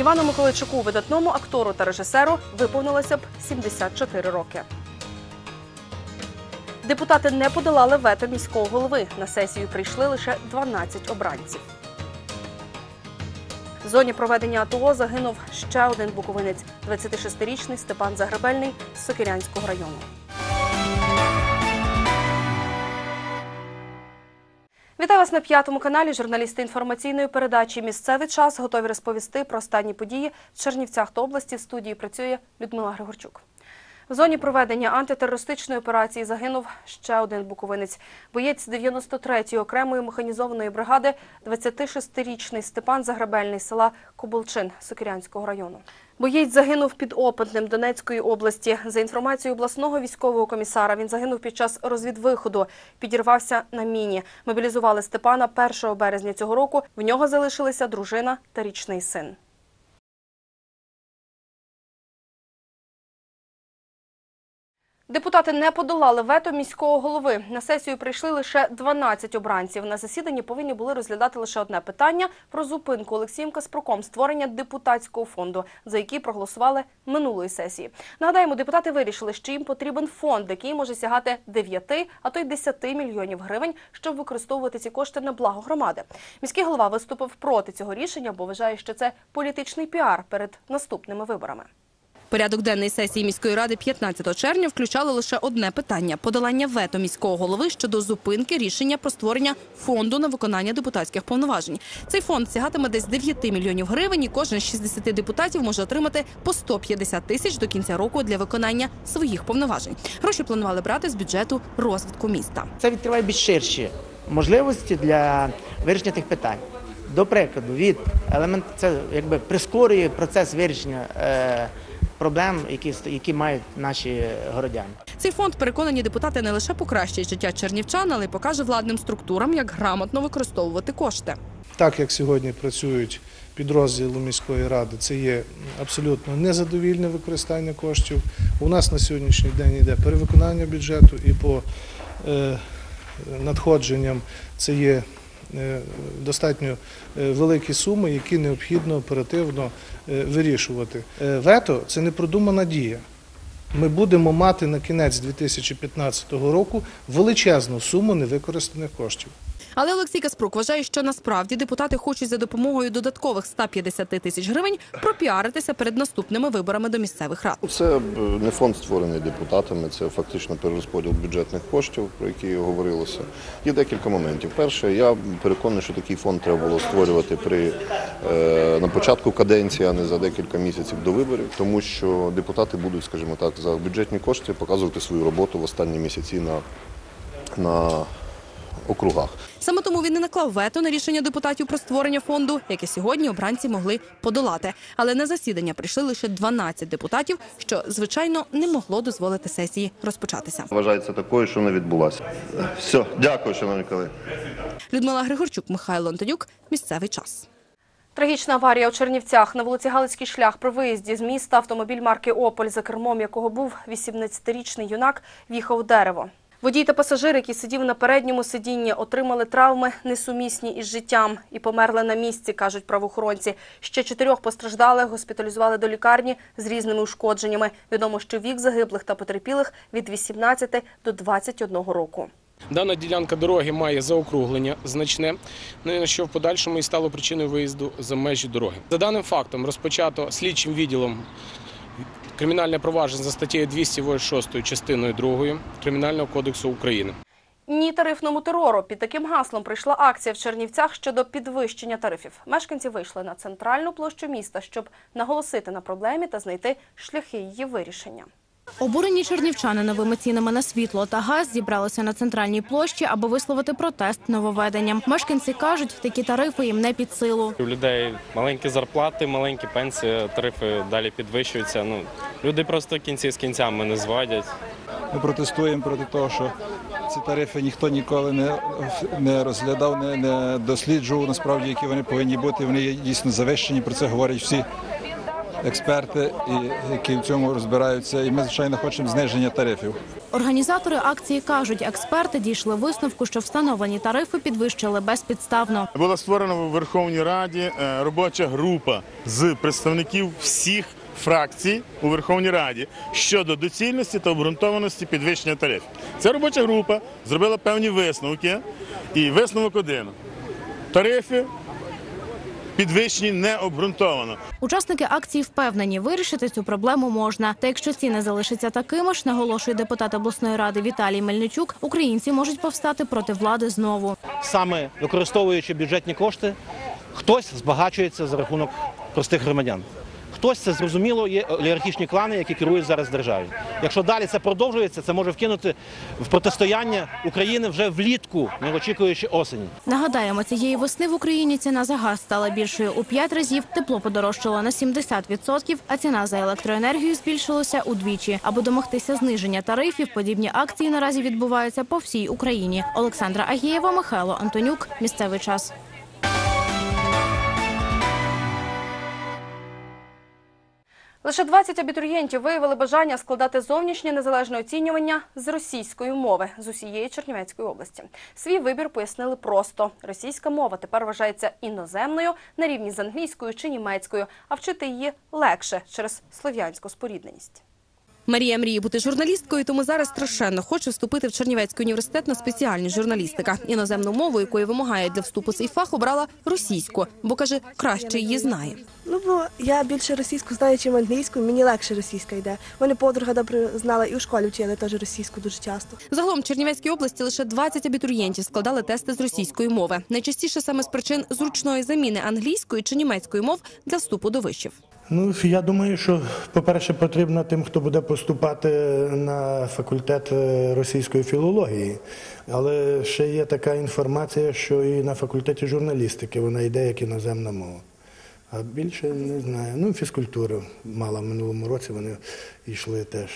Івану Миколайчуку, видатному актору та режисеру, виповнилося б 74 роки. Депутати не подолали вето міського голови. На сесію прийшли лише 12 обранців. В зоні проведення АТО загинув ще один буковинець – 26-річний Степан Загребельний з Сокирянського району. Вітаю вас на п'ятому каналі. Журналісти інформаційної передачі Місцевий час готові розповісти про останні події в Чернівцях та області. В студії працює Людмила Григорчук. В зоні проведення антитерористичної операції загинув ще один буковинець. Боєць 93-ї окремої механізованої бригади, 26-річний Степан Загребельний села Коболчин Сокирянського району. Боєць загинув під Опитним Донецької області. За інформацією обласного військового комісара, він загинув під час розвідвиходу. Підірвався на міні. Мобілізували Степана 1 березня цього року. В нього залишилися дружина та річний син. Депутати не подолали вето міського голови. На сесію прийшли лише 12 обранців. На засіданні повинні були розглядати лише одне питання про зупинку Олексієм Каспроком створення депутатського фонду, за який проголосували минулої сесії. Нагадаємо, депутати вирішили, що їм потрібен фонд, який може сягати 9, а то й 10 мільйонів гривень, щоб використовувати ці кошти на благо громади. Міський голова виступив проти цього рішення, бо вважає, що це політичний піар перед наступними виборами. Порядок денний сесії міської ради 15 червня включало лише одне питання – подолання вето міського голови щодо зупинки рішення про створення фонду на виконання депутатських повноважень. Цей фонд сягатиме десь 9 мільйонів гривень, і кожен з 60 депутатів може отримати по 150 тисяч до кінця року для виконання своїх повноважень. Гроші планували брати з бюджету розвитку міста. Це відкриває більш ширші можливості для вирішення тих питань. До прикладу, від елемент це якби прискорює процес вирішення е, проблем, які які мають наші городяни. Цей фонд, переконані депутати, не лише покращить життя чернівчан, але й покаже владним структурам, як грамотно використовувати кошти. Так як сьогодні працюють підрозділи міської ради, це є абсолютно незадовільне використання коштів. У нас на сьогоднішній день йде перевиконання бюджету і по е, надходженням це є достатньо е, великі суми, які необхідно оперативно е, вирішувати. Е, Вето це не продумана дія. Ми будемо мати на кінець 2015 року величезну суму невикористаних коштів. Але Олексій Каспрук вважає, що насправді депутати хочуть за допомогою додаткових 150 тисяч гривень пропіаритися перед наступними виборами до місцевих рад. Це не фонд створений депутатами, це фактично перерозподіл бюджетних коштів, про які говорилося. Є декілька моментів. Перше, я переконаний, що такий фонд треба було створювати при е, на початку каденції, а не за декілька місяців до виборів, тому що депутати будуть, скажімо так, за бюджетні кошти показувати свою роботу в останні місяці на, на округах. Саме тому він і наклав вето на рішення депутатів про створення фонду, яке сьогодні обранці могли подолати. Але на засідання прийшли лише 12 депутатів, що звичайно не могло дозволити сесії розпочатися. Вважається такою, що не відбулася. Все, дякую, шановні колеги. Людмила Григорчук, Михайло Антонюк. Місцевий час. Трагічна аварія у Чернівцях на вулиці Галицький шлях при виїзді з міста автомобіль марки Ополь, за кермом якого був 18-річний юнак, в'їхав у дерево. Водій та пасажир, який сидів на передньому сидінні, отримали травми несумісні із життям і померли на місці, кажуть правоохоронці. Ще чотирьох постраждалих госпіталізували до лікарні з різними ушкодженнями. Відомо, що вік загиблих та потерпілих від 18 до 21 року. Дана ділянка дороги має заокруглення значне, ну, що в подальшому і стало причиною виїзду за межі дороги. За даним фактом розпочато слідчим відділом кримінальне провадження за статтею 206 частиною 2 Кримінального кодексу України. Ні тарифному терору. Під таким гаслом прийшла акція в Чернівцях щодо підвищення тарифів. Мешканці вийшли на центральну площу міста, щоб наголосити на проблемі та знайти шляхи її вирішення. Обурені чернівчани новими цінами на світло та газ зібралися на центральній площі, аби висловити протест нововведенням. Мешканці кажуть, такі тарифи їм не під силу. У людей маленькі зарплати, маленькі пенсії, тарифи далі підвищуються. Ну люди просто кінці з кінцями не зводять. Ми протестуємо проти того, що ці тарифи ніхто ніколи не, не розглядав, не, не досліджував насправді, які вони повинні бути. Вони є дійсно завищені. Про це говорять всі експерти, які в цьому розбираються. І ми, звичайно, хочемо зниження тарифів. Організатори акції кажуть, експерти дійшли висновку, що встановлені тарифи підвищили безпідставно. Була створена в Верховній Раді е, робоча група з представників всіх фракцій у Верховній Раді щодо доцільності та обґрунтованості підвищення тарифів. Ця робоча група зробила певні висновки, і висновок один: тарифи підвищені не обґрунтовано. Учасники акції впевнені, вирішити цю проблему можна. Та якщо ціни залишаться такими ж, наголошує депутат обласної ради Віталій Мельничук, українці можуть повстати проти влади знову. саме використовуючи бюджетні кошти, хтось збагачується за рахунок простих громадян. Хтось це зрозуміло, є олігархічні клани, які керують зараз державою. Якщо далі це продовжується, це може вкинути в протистояння України вже влітку, не очікуючи осені. Нагадаємо, цієї весни в Україні ціна за газ стала більшою у 5 разів, тепло подорожчало на 70%, а ціна за електроенергію збільшилася удвічі. Аби домогтися зниження тарифів, подібні акції наразі відбуваються по всій Україні. Олександра Агієва, Михайло Антонюк. Місцевий час. Лише 20 абітурієнтів виявили бажання складати зовнішнє незалежне оцінювання з російської мови з усієї Чернівецької області. Свій вибір пояснили просто: російська мова тепер вважається іноземною на рівні з англійською чи німецькою, а вчити її легше через слов'янську спорідненість. Марія мріє бути журналісткою, тому зараз страшенно хоче вступити в Чернівецький університет на спеціальність журналістика. Іноземну мову, якої вимагають для вступу цей фах, обрала російську, бо каже, краще її знає. Ну, бо я більше російську знаю, чим англійську, мені легше російська йде. Мене подруга добре знала і у школі вчили теж російську дуже часто. Загалом в Чернівецькій області лише 20 абітурієнтів складали тести з російської мови. Найчастіше саме з причин зручної заміни англійської чи німецької мов для вступу до вишів. Ну, я думаю, що, по-перше, потрібно тим, хто буде поступати на факультет е, російської філології. Але ще є така інформація, що і на факультеті журналістики вона йде як іноземна мова. А більше не знаю. Ну, фізкультуру мала в минулому році, вони йшли теж.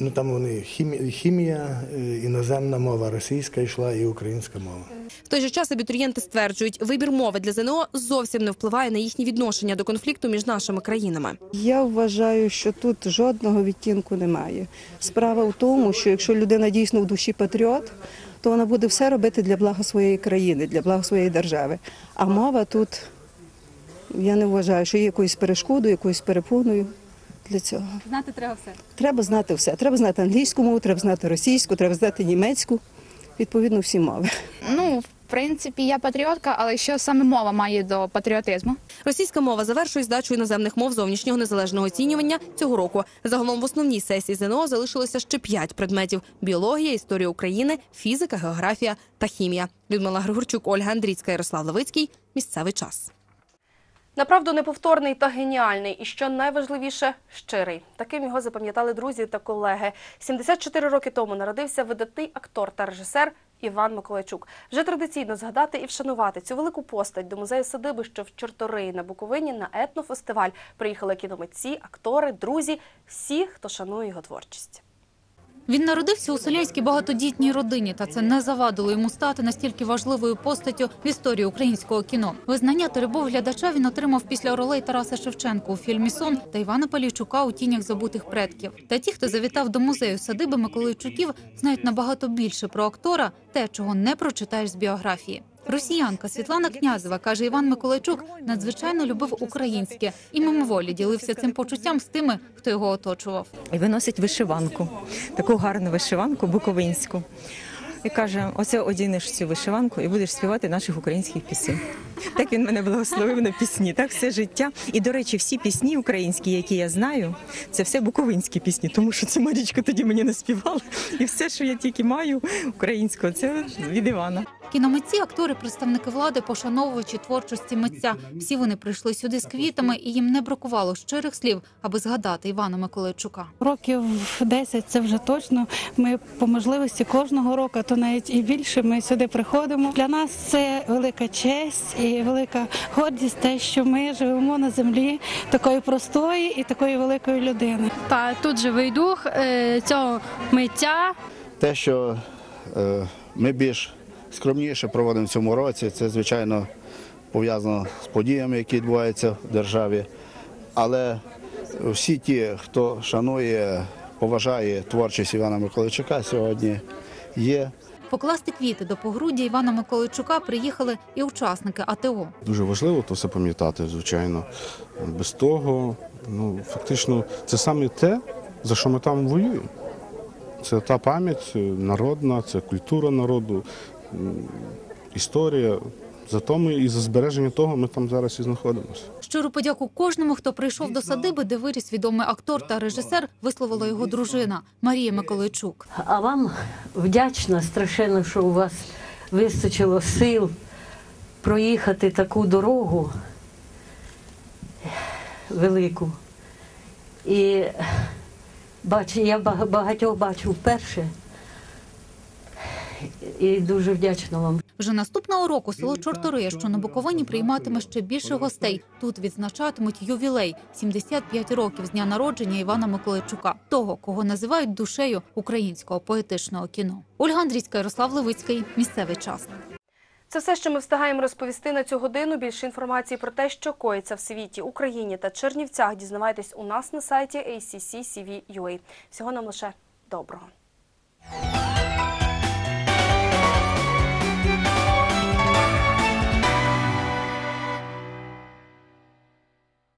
Ну, там вони хімія, хімія, е, іноземна мова, російська йшла і українська мова. В той же час абітурієнти стверджують, вибір мови для ЗНО зовсім не впливає на їхні відношення до конфлікту між нашими країнами. Я вважаю, що тут жодного відтінку немає. Справа в тому, що якщо людина дійсно в душі патріот, то вона буде все робити для блага своєї країни, для блага своєї держави. А мова тут, я не вважаю, що є якоюсь перешкодою, якоюсь перепоною для цього. Знати треба все. Треба знати все. Треба знати англійську мову, треба знати російську, треба знати німецьку, відповідно всі мови. Ну, в принципі, я патріотка, але що саме мова має до патріотизму? Російська мова завершує здачу іноземних мов зовнішнього незалежного оцінювання цього року. Загалом в основній сесії ЗНО залишилося ще п'ять предметів: біологія, історія України, фізика, географія та хімія. Людмила Григорчук, Ольга Андрійська, Ярослав Левицький. Місцевий час. Направду неповторний та геніальний, і що найважливіше щирий. Таким його запам'ятали друзі та колеги. 74 роки тому народився видатний актор та режисер Іван Миколайчук. Вже традиційно згадати і вшанувати цю велику постать до музею садиби, що в Чорториї на Буковині на етнофестиваль приїхали кіномитці, актори, друзі, всі, хто шанує його творчість. Він народився у селянській багатодітній родині, та це не завадило йому стати настільки важливою постаттю в історії українського кіно. Визнання та любов глядача він отримав після ролей Тараса Шевченка у фільмі Сон та Івана Палійчука у тінях забутих предків. Та ті, хто завітав до музею садиби Миколайчуків, знають набагато більше про актора, те, чого не прочитаєш з біографії. Росіянка Світлана Князева каже, Іван Миколайчук надзвичайно любив українське і мимоволі ділився цим почуттям з тими, хто його оточував. і виносить вишиванку, таку гарну вишиванку буковинську. І каже: оце одінеш цю вишиванку і будеш співати наших українських пісень. Так він мене благословив на пісні, так все життя. І, до речі, всі пісні українські, які я знаю, це все буковинські пісні, тому що це Марічка тоді мені не співала. І все, що я тільки маю українського, це від Івана. Кіномитці, актори, представники влади, пошановувачі творчості митця. Всі вони прийшли сюди з квітами, і їм не бракувало щирих слів, аби згадати Івана Миколайчука. Років 10 це вже точно. Ми по можливості кожного року, то навіть і більше. Ми сюди приходимо. Для нас це велика честь і велика гордість, те, що ми живемо на землі такої простої і такої великої людини. Та тут живий дух е, цього митця. Те, що е, ми більш скромніше проводимо в цьому році, це звичайно пов'язано з подіями, які відбуваються в державі. Але всі ті, хто шанує, поважає творчість Івана Миколайчука, сьогодні є. Покласти квіти до погруддя Івана Миколайчука приїхали і учасники АТО. Дуже важливо то все пам'ятати, звичайно. Без того, ну фактично, це саме те, за що ми там воюємо. Це та пам'ять народна, це культура народу, історія. Зато ми і за збереження того ми там зараз і знаходимося. Щиру подяку кожному, хто прийшов до садиби, де виріс відомий актор та режисер, висловила його дружина Марія Миколайчук. А вам вдячна страшенно, що у вас вистачило сил проїхати таку дорогу велику. І бачу, я бага- багатьох бачу вперше. І дуже вдячна вам. Вже наступного року село Чортория, що на Буковині, прийматиме ще більше гостей. Тут відзначатимуть ювілей 75 років з дня народження Івана Миколайчука, того, кого називають душею українського поетичного кіно. Ольга Андрійська, Ярослав Левицький. Місцевий час. Це все, що ми встигаємо розповісти на цю годину. Більше інформації про те, що коїться в світі, Україні та Чернівцях, дізнавайтесь у нас на сайті ACC.CV.UA. Всього нам лише доброго.